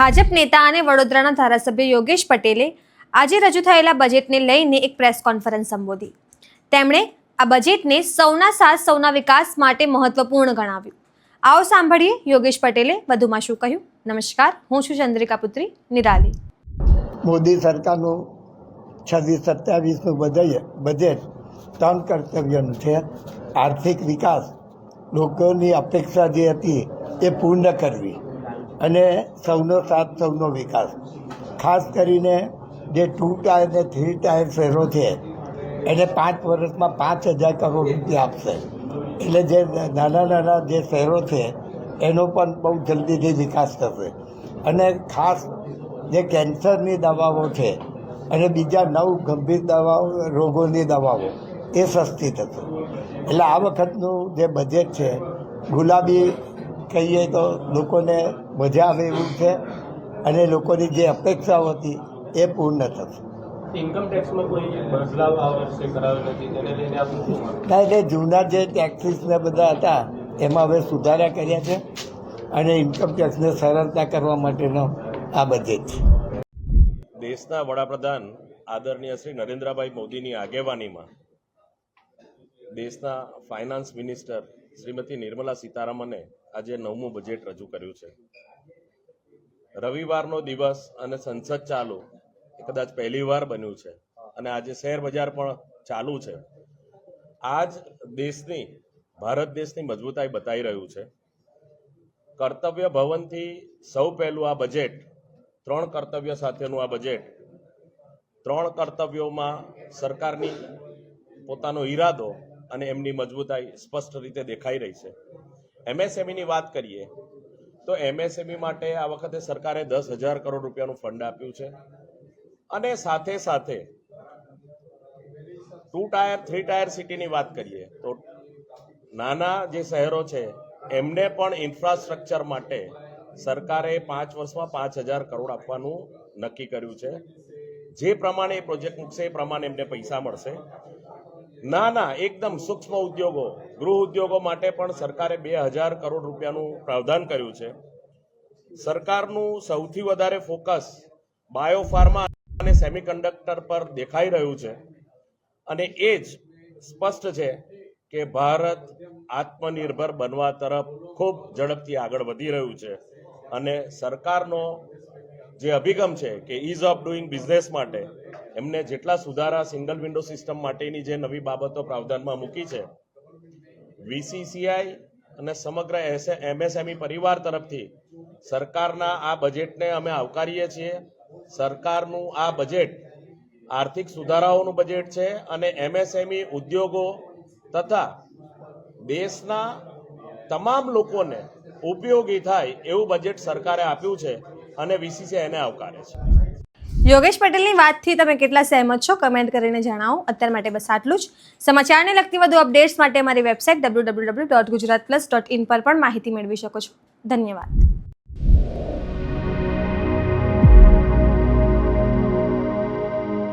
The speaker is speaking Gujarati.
ભાજપ નેતા અને વડોદરાના ધારાસભ્ય યોગેશ પટેલે આજે રજૂ થયેલા બજેટને લઈને એક પ્રેસ કોન્ફરન્સ સંબોધી. તેમણે આ બજેટને સૌના સાથ, સૌના વિકાસ માટે મહત્વપૂર્ણ ગણાવ્યું. આવો સાંભળીએ યોગેશ પટેલે વધુમાં શું કહ્યું. નમસ્કાર, હું છું ચંદ્રિકા પુત્રી, નિરાલી. મોદી સરકારનું છવ્વીસ, સત્યાવીસનું બજેટ બજેટ ત્રણ કર્તવ્યનું છે. આર્થિક વિકાસ, લોકોની અપેક્ષા જે હતી એ પૂર્ણ કરવી. અને સૌનો સાથ, સૌનો વિકાસ. ખાસ કરીને જે ટુ ટાયર ને થ્રી ટાયર શહેરો છે, એને પાંચ વર્ષમાં પાંચ હજાર કરોડ રૂપિયા આપશે. એટલે જે નાના નાના જે શહેરો છે, એનો પણ બહુ જલ્દીથી વિકાસ થશે. અને ખાસ જે કેન્સરની દવાઓ છે, અને બીજા નવ ગંભીર દવાઓ, રોગોની દવાઓ, એ સસ્તી થશે. એટલે આ વખતનું જે બજેટ છે, ગુલાબી કહીએ તો લોકોને મજા આવે એવું છે. અને લોકોની જે અપેક્ષાઓ હતી એ પૂર્ણ થશે. ઇન્કમ ટેક્સમાં કોઈ બદલાવ આ વર્ષે કરાવ્યો નથી? તેને લઈને આપનું શું માનવું? ના એટલે જૂના જે ટેક્સીસ ને બધા હતા એમાં હવે સુધારા કર્યા છે. અને ઇન્કમ ટેક્સને સરળતા કરવા માટેનો આ બજેટ છે. દેશના વડાપ્રધાન આદરણીય શ્રી નરેન્દ્રભાઈ મોદીની આગેવાનીમાં દેશના ફાઇનાન્સ મિનિસ્ટર શ્રીમતી નિર્મલા સીતારામને આજે નવમું બજેટ રજૂ કર્યું છે. રવિવારનો દિવસ અને સંસદ ચાલુ એ કદાચ પહેલી વાર બન્યું છે અને આજે શેર બજાર પણ ચાલુ છે. આજ દેશની, ભારત દેશની મજબૂતાઈ બતાવી રહ્યું છે. કર્તવ્ય ભવનથી સૌ પહેલું આ બજેટ ત્રણ કર્તવ્ય સાથેનું આ બજેટ ત્રણ કર્તવ્યોમાં સરકારની પોતાનો ઈરાદો અને એમની મજબૂતાઈ સ્પષ્ટ રીતે દેખાઈ રહી છે. એમએસએમઈની વાત કરીએ, તો એમએસએમઈ માટે આ વખતે સરકારે દસ હજાર કરોડ રૂપિયાનું ફંડ આપ્યું છે. અને સાથે સાથે ટુ ટાયર થ્રી ટાયર સિટીની વાત કરીએ, તો નાના જે શહેરો છે, એમને પણ ઇન્ફ્રાસ્ટ્રક્ચર માટે સરકારે પાંચ વર્ષમાં પાંચ હજાર કરોડ આપવાનું નક્કી કર્યું છે. જે પ્રમાણે એ પ્રોજેક્ટ મૂકશે, એ પ્રમાણે એમને પૈસા મળશે. નાના એકદમ સૂક્ષ્મ ઉદ્યોગો. ગૃહ ઉદ્યોગો માટે પણ સરકારે બે હજાર કરોડ રૂપિયાનું પ્રાવધાન કર્યું છે. સરકારનું સૌથી વધારે ફોકસ બાયોફાર્મા અને સેમિકન્ડક્ટર પર દેખાઈ રહ્યું છે. અને એ જ સ્પષ્ટ છે કે ભારત આત્મનિર્ભર બનવા તરફ ખૂબ ઝડપથી આગળ વધી રહ્યું છે. અને સરકારનો જે અભિગમ છે કે ઇઝ ઓફ ડુઈંગ બિઝનેસ માટે એમને જેટલા સુધારા સિંગલ વિન્ડો સિસ્ટમ માટેની જે નવી બાબતો પ્રાવધાનમાં મૂકી છે વીસીસીઆઈ અને સમગ્ર એમએસએમઈ પરિવાર તરફથી સરકારના આ બજેટને અમે આવકારીએ છીએ. સરકારનું આ બજેટ આર્થિક સુધારાઓનું બજેટ છે અને એમએસએમઈ ઉદ્યોગો તથા દેશના તમામ લોકોને ઉપયોગી થાય એવું બજેટ સરકારે આપ્યું છે. અને બીસીસીઆઈ એને આવકારે છે. યોગેશ પટેલની વાતથી તમે કેટલા સહેમત છો? કમેન્ટ કરીને જણાવો. અત્યાર માટે બસ આટલું જ. સમાચારને લગતી વધુ અપડેટ્સ માટે અમારી website W W W dot Gujarat plus dot in પર પણ માહિતી મેળવી શકો છો. ધન્યવાદ.